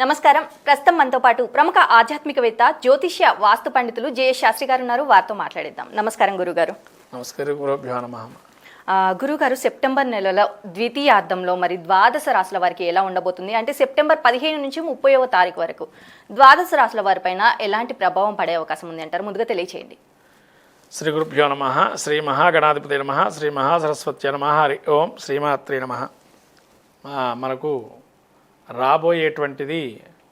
నమస్కారం. ప్రస్తుతం మనతో పాటు ప్రముఖ ఆధ్యాత్మికవేత్త జ్యోతిష్య వాస్తు పండితులు జేఎస్ శాస్త్రి గారు ఉన్నారు. వారితో మాట్లాడిద్దాం. నమస్కారం గురుగారు. నమస్కారం గురుగారు సెప్టెంబర్ నెలలో ద్వితీయార్థంలో మరి ద్వాదశ రాశుల వారికి ఎలా ఉండబోతుంది? అంటే సెప్టెంబర్ పదిహేను నుంచి ముప్పైవ తారీఖు వరకు ద్వాదశ రాశుల వారిపైన ఎలాంటి ప్రభావం పడే అవకాశం ఉంది అంటారు? ముందుగా తెలియచేయండి. శ్రీ గురుభ్యో నమ శ్రీ మహాగణాధిపతి నమ శ్రీ మహాసరస్వతి నమ హరి ఓం శ్రీమాత్రి నమ. మనకు రాబోయేటువంటిది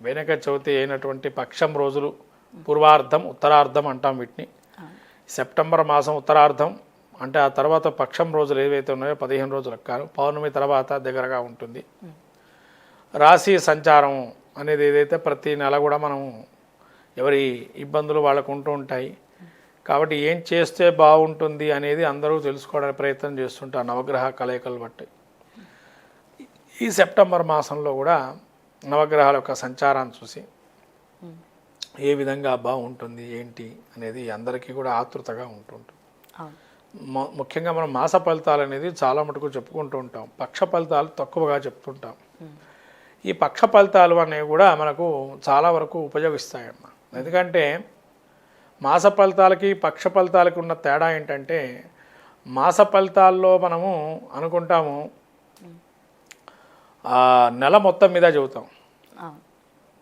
వెనక చవితి అయినటువంటి పక్షం రోజులు పూర్వార్ధం ఉత్తరార్ధం అంటాం వీటిని. సెప్టెంబర్ మాసం ఉత్తరార్ధం అంటే ఆ తర్వాత పక్షం రోజులు ఏవైతే ఉన్నాయో పదిహేను రోజులు కాను పౌర్ణమి తర్వాత దగ్గరగా ఉంటుంది. రాశి సంచారం అనేది ఏదైతే ప్రతి నెల కూడా మనం ఎవరి ఇబ్బందులు వాళ్ళకు ఉంటూ ఉంటాయి. కాబట్టి ఏం చేస్తే బాగుంటుంది అనేది అందరూ తెలుసుకోవడానికి ప్రయత్నం చేస్తుంటారు నవగ్రహ కలయికలు బట్టి. ఈ సెప్టెంబర్ మాసంలో కూడా నవగ్రహాల యొక్క సంచారాన్ని చూసి ఏ విధంగా బాగుంటుంది ఏంటి అనేది అందరికీ కూడా ఆతృతగా ఉంటుంటుంది. ముఖ్యంగా మనం మాస ఫలితాలు అనేది చాలా మటుకు చెప్పుకుంటూ ఉంటాం. పక్ష ఫలితాలు తక్కువగా చెప్తుంటాం. ఈ పక్ష ఫలితాలు అనేవి కూడా మనకు చాలా వరకు ఉపయోగిస్తాయన్నమాట ఎందుకంటే మాస ఫలితాలకి పక్ష ఫలితాలకి ఉన్న తేడా ఏంటంటే మాస ఫలితాల్లో మనము అనుకుంటాము ఆ నెల మొత్తం మీద చెబుతాం.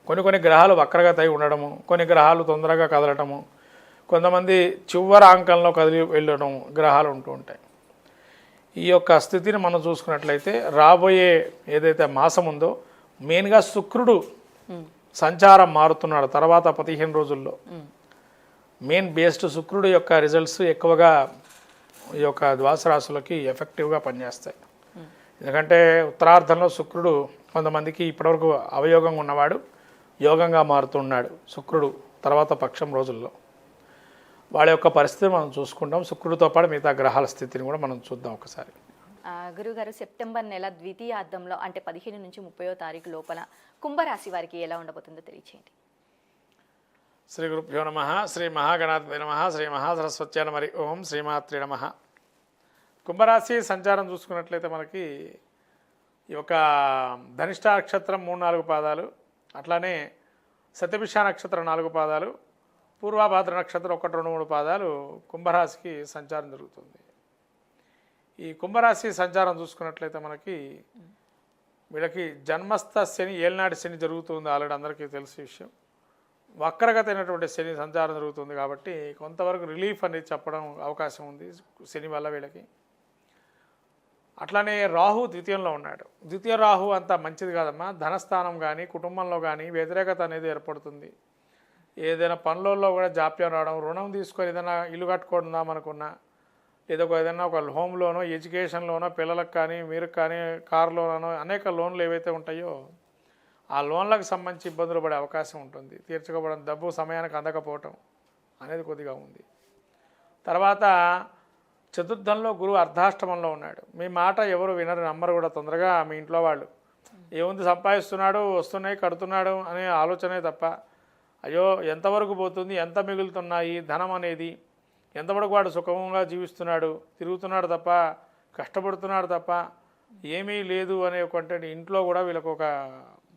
కొన్ని కొన్ని గ్రహాలు వక్రగతి అయి ఉండడము కొన్ని గ్రహాలు తొందరగా కదలటము కొంతమంది చివరి అంకంలో కదిలి వెళ్ళడం గ్రహాలు ఉంటూ ఉంటాయి. ఈ యొక్క స్థితిని మనం చూసుకున్నట్లయితే రాబోయే ఏదైతే మాసం ఉందో మెయిన్గా శుక్రుడు సంచారం మారుతున్నాడు తర్వాత పదిహేను రోజుల్లో. మెయిన్ బేస్డ్ శుక్రుడు యొక్క రిజల్ట్స్ ఎక్కువగా ఈ యొక్క ద్వాస రాశులకి ఎఫెక్టివ్గా పనిచేస్తాయి. ఎందుకంటే ఉత్తరార్ధంలో శుక్రుడు కొంతమందికి ఇప్పటివరకు అవయోగంగా ఉన్నవాడు యోగంగా మారుతున్నాడు శుక్రుడు తర్వాత పక్షం రోజుల్లో. వాళ్ళ యొక్క పరిస్థితి మనం చూసుకుంటాం. శుక్రుడితో పాటు మిగతా గ్రహాల స్థితిని కూడా మనం చూద్దాం ఒకసారి. ఆ, గురుగారు సెప్టెంబర్ నెల ద్వితీయార్థంలో అంటే పదిహేను నుంచి ముప్పైవ తారీఖు లోపల కుంభరాశి వారికి ఎలా ఉండబోతుందో తెలియచేయండి. శ్రీ గురుభ్యో నమ శ్రీ మహాగణాధిపతి నమ శ్రీ మహాసరస్వత్య నమరి ఓం శ్రీమాత్రి నమ. కుంభరాశి సంచారం చూసుకున్నట్లయితే మనకి ఈ యొక్క ధనిష్ట నక్షత్రం మూడు నాలుగు పాదాలు అట్లానే సత్యభిష నక్షత్రం నాలుగు పాదాలు పూర్వాభాద్ర నక్షత్రం ఒకటి రెండు మూడు పాదాలు కుంభరాశికి సంచారం జరుగుతుంది. ఈ కుంభరాశి సంచారం చూసుకున్నట్లయితే మనకి వీళ్ళకి జన్మస్థ శని ఏలినాటి శని జరుగుతుంది ఆల్రెడీ అందరికీ తెలిసే విషయం. వక్రగతి అయినటువంటి శని సంచారం జరుగుతుంది కాబట్టి కొంతవరకు రిలీఫ్ అనేది చెప్పడం అవకాశం ఉంది శని వల్ల వీళ్ళకి. అట్లానే రాహు ద్వితీయంలో ఉన్నాడు. ద్వితీయ రాహు అంత మంచిది కాదమ్మా. ధనస్థానం కానీ కుటుంబంలో కానీ వ్యతిరేకత అనేది ఏర్పడుతుంది. ఏదైనా పనులలో కూడా జాప్యం రావడం రుణం తీసుకొని ఏదైనా ఇల్లు కట్టుకుందాం అనుకున్నా లేదా ఒక ఏదైనా ఒక హోమ్ లోనో ఎడ్యుకేషన్ లోనో పిల్లలకు కానీ మీరు కానీ కార్ లోనో అనేక లోన్లు ఏవైతే ఉంటాయో ఆ లోన్లకు సంబంధించి ఇబ్బందులు పడే అవకాశం ఉంటుంది. తీర్చుకోవడం డబ్బు సమయానికి అందకపోవటం అనేది కొద్దిగా ఉంది. తర్వాత చతుర్థంలో గురువు అర్ధాష్టమంలో ఉన్నాడు. మీ మాట ఎవరు వినరు నమ్మరు కూడా తొందరగా మీ ఇంట్లో వాళ్ళు. ఏముంది సంపాదిస్తున్నాడు వస్తున్నాయి కడుతున్నాడు అనే ఆలోచనే తప్ప అయ్యో ఎంతవరకు పోతుంది ఎంత మిగులుతున్నాయి ధనం అనేది ఎంతవరకు వాడు సుఖంగా జీవిస్తున్నాడు తిరుగుతున్నాడు తప్ప కష్టపడుతున్నాడు తప్ప ఏమీ లేదు అనే ఒకటి ఇంట్లో కూడా వీళ్ళకు ఒక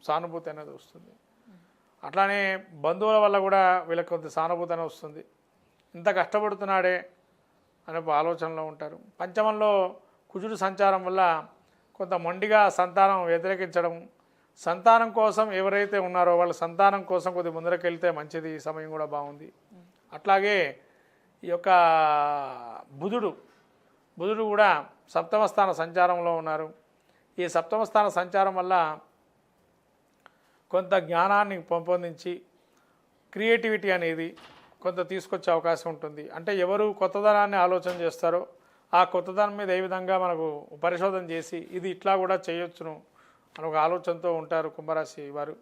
సానుభూతి అనేది వస్తుంది. అట్లానే బంధువుల వల్ల కూడా వీళ్ళకి కొంత సానుభూతి అనేది వస్తుంది. ఇంత కష్టపడుతున్నాడే అనే ఆలోచనలో ఉంటారు. పంచమంలో కుజుడు సంచారం వల్ల కొంత మొండిగా సంతానం వ్యతిరేకించడం సంతానం కోసం ఎవరైతే ఉన్నారో వాళ్ళ సంతానం కోసం కొద్ది ముందరకెళ్తే మంచిది ఈ సమయం కూడా బాగుంది. అట్లాగే ఈ యొక్క బుధుడు బుధుడు కూడా సప్తమస్థాన సంచారంలో ఉన్నారు. ఈ సప్తమస్థాన సంచారం వల్ల కొంత జ్ఞానాన్ని పెంపొందించి క్రియేటివిటీ అనేది కొంత తీసుకొచ్చే అవకాశం ఉంటుంది. అంటే ఎవరు కొత్తదనాన్ని ఆలోచన చేస్తారో ఆ కొత్తదనం మీద ఏ విధంగా మనకు పరిశోధన చేసి ఇది ఇట్లా కూడా చేయొచ్చును అని ఒక ఆలోచనతో ఉంటారు కుంభరాశి వారు.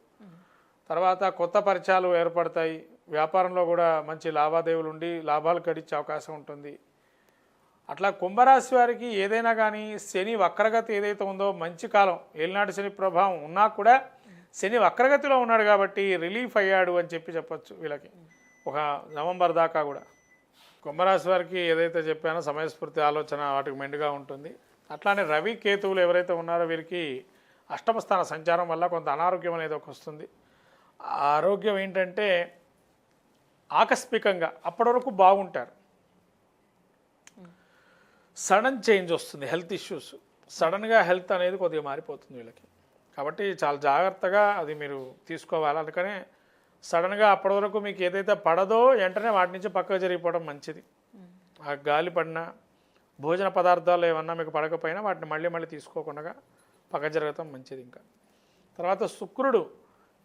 తర్వాత కొత్త పరిచయాలు ఏర్పడతాయి. వ్యాపారంలో కూడా మంచి లావాదేవీలు ఉండి లాభాలు గడిచే అవకాశం ఉంటుంది. అట్లా కుంభరాశి వారికి ఏదైనా కానీ శని వక్రగతి ఏదైతే ఉందో మంచి కాలం ఏలినాటి శని ప్రభావం ఉన్నా కూడా శని వక్రగతిలో ఉన్నాడు కాబట్టి రిలీఫ్ అయ్యాడు అని చెప్పి చెప్పచ్చు వీళ్ళకి. ఒక నవంబర్ దాకా కూడా. కుంభరాశి వారికి ఏదైతే చెప్పానో సమయస్ఫూర్తి ఆలోచన వాటికి మెండుగా ఉంటుంది. అట్లానే రవి కేతువులు ఎవరైతే ఉన్నారో వీరికి అష్టమ స్థాన సంచారం వల్ల కొంత అనారోగ్యం అనేది ఒక వస్తుంది. ఆరోగ్యం ఏంటంటే ఆకస్మికంగా అప్పటి వరకు బాగుంటారు. సడన్ చేంజ్ వస్తుంది హెల్త్ ఇష్యూస్. సడన్గా హెల్త్ అనేది కొద్దిగా మారిపోతుంది వీళ్ళకి. కాబట్టి చాలా జాగ్రత్తగా అది మీరు తీసుకోవాలి. అందుకనే సడన్గా అప్పటి వరకు మీకు ఏదైతే పడదో వెంటనే వాటి నుంచి పక్కకు జరిగిపోవడం మంచిది. ఆ గాలి పడిన భోజన పదార్థాలు ఏమన్నా మీకు పడకపోయినా వాటిని మళ్ళీ మళ్ళీ తీసుకోకుండా పక్క జరగటం మంచిది ఇంకా. తర్వాత శుక్రుడు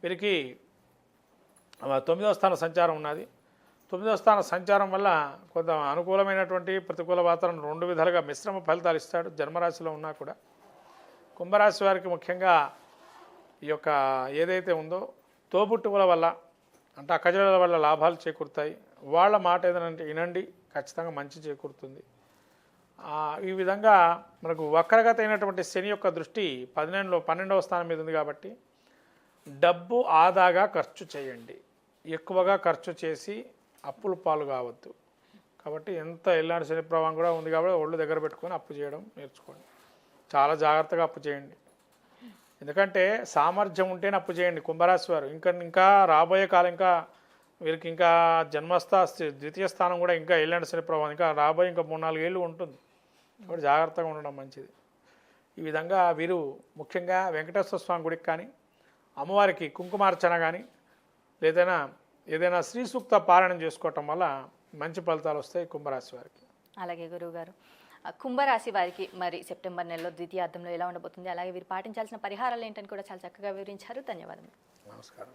వీరికి తొమ్మిదవ స్థాన సంచారం ఉన్నది. తొమ్మిదవ స్థాన సంచారం వల్ల కొంత అనుకూలమైనటువంటి ప్రతికూల వాతావరణం రెండు విధాలుగా మిశ్రమ ఫలితాలు ఇస్తాడు జన్మరాశిలో ఉన్నా కూడా. కుంభరాశి వారికి ముఖ్యంగా ఈ యొక్క ఏదైతే ఉందో తోబుట్టువుల వల్ల అంటే అక్కజల వల్ల లాభాలు చేకూరుతాయి. వాళ్ళ మాట ఏదైనా అంటే వినండి ఖచ్చితంగా మంచి చేకూరుతుంది. ఈ విధంగా మనకు వక్రగత అయినటువంటి శని యొక్క దృష్టి పదిహేనులో పన్నెండవ స్థానం మీద ఉంది కాబట్టి డబ్బు ఆదాగా ఖర్చు చేయండి. ఎక్కువగా ఖర్చు చేసి అప్పుల పాలు కావద్దు. కాబట్టి ఎంత ఎల్లాంటి శని ప్రభావం కూడా ఉంది కాబట్టి ఒళ్ళు దగ్గర పెట్టుకొని అప్పు చేయడం నేర్చుకోండి. చాలా జాగ్రత్తగా అప్పు చేయండి. ఎందుకంటే సామర్థ్యం ఉంటేనే అప్పు చేయండి. కుంభరాశి వారు. ఇంకా ఇంకా రాబోయే కాలం ఇంకా వీరికి ఇంకా జన్మస్థా ద్వితీయ స్థానం కూడా ఇంకా వెళ్ళండి శని ప్రభావం ఇంకా రాబోయే ఇంకా మూడు నాలుగు ఏళ్ళు ఉంటుంది. కాబట్టి జాగ్రత్తగా ఉండడం మంచిది. ఈ విధంగా వీరు ముఖ్యంగా వెంకటేశ్వర స్వామి గుడికి కానీ అమ్మవారికి కుంకుమార్చన కానీ లేదైనా ఏదైనా శ్రీ సూక్త పారాయణం చేసుకోవటం వల్ల మంచి ఫలితాలు వస్తాయి కుంభరాశి వారికి. అలాగే గురువుగారు. కుంభరాశి వారికి మరి సెప్టెంబర్ నెలలో ద్వితీయార్థంలో ఎలా ఉండబోతుంది? అలాగే వీరు పాటించాల్సిన పరిహారాలు ఏంటని కూడా చాలా చక్కగా వివరించారు. ధన్యవాదములు. నమస్కారం.